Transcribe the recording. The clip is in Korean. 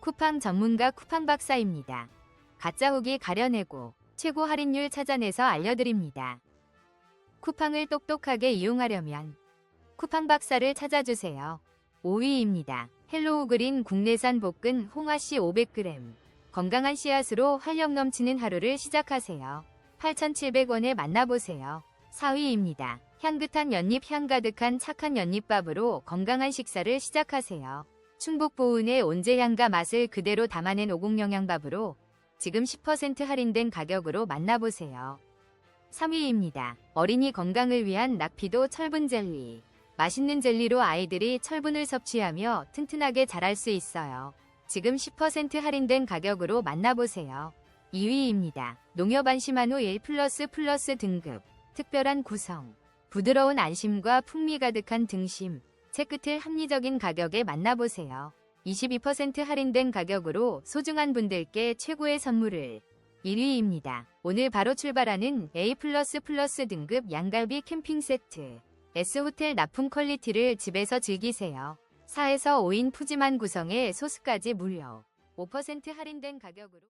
쿠팡 전문가 쿠팡 박사입니다. 가짜 후기 가려내고 최고 할인율 찾아내서 알려드립니다. 쿠팡을 똑똑하게 이용하려면 쿠팡 박사를 찾아주세요. 5위입니다. 헬로우 그린 국내산 볶은 홍화씨 500g. 건강한 씨앗으로 활력 넘치는 하루를 시작하세요. 8,700원에 만나보세요. 4위입니다. 향긋한 연잎 향 가득한 착한 연잎밥으로 건강한 식사를 시작하세요. 충북 보은의 온재향과 맛을 그대로 담아낸 오곡영양밥으로 지금 10% 할인된 가격으로 만나보세요. 3위입니다. 어린이 건강을 위한 낙피도 철분 젤리. 맛있는 젤리로 아이들이 철분을 섭취하며 튼튼하게 자랄 수 있어요. 지금 10% 할인된 가격으로 만나보세요. 2위입니다. 농협 안심한 후 1 플러스 플러스 등급. 특별한 구성. 부드러운 안심과 풍미 가득한 등심. 채끝을 합리적인 가격에 만나보세요. 22% 할인된 가격으로 소중한 분들께 최고의 선물을 1위입니다. 오늘 바로 출발하는 A++ 등급 양갈비 캠핑 세트. S호텔 납품 퀄리티를 집에서 즐기세요. 4에서 5인 푸짐한 구성에 소스까지 무료. 5% 할인된 가격으로